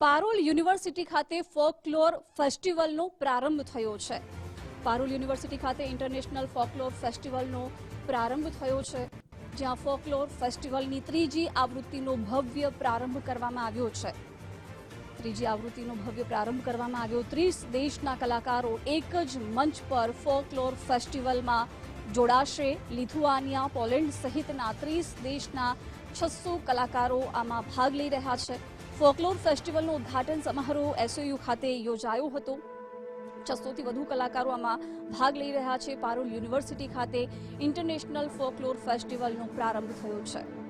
Parul university ખાતે ફોકલોર ફેસ્ટિવલનો પ્રારંભ થયો છે. પારોલ યુનિવર્સિટી ખાતે ઇન્ટરનેશનલ ફોકલોર ફેસ્ટિવલનો પ્રારંભ થયો છે, જ્યાં ફોકલોર ફેસ્ટિવલની ત્રીજી આવૃત્તિનો ભવ્ય પ્રારંભ કરવામાં આવ્યો છે. ત્રીજી આવૃત્તિનો ભવ્ય પ્રારંભ કરવામાં આવ્યો. ત્રીસ દેશના કલાકારો એક જ મંચ પર ફોકલોર ફેસ્ટિવલમાં જોડાશે. લિથુઆનિયા, પોલેન્ડ સહિતના ત્રીસ દેશના છસો કલાકારો આમાં ભાગ લઈ રહ્યા છે. ફોકલોર ફેસ્ટિવલનો ઉદ્ઘાટન સમારોહ એસઓયુ ખાતે યોજાયો હતો. છસોથી વધુ કલાકારો આમાં ભાગ લઈ રહ્યા છે. પારુલ યુનિવર્સિટી ખાતે ઇન્ટરનેશનલ ફોકલોર ફેસ્ટિવલનો પ્રારંભ થયો છે.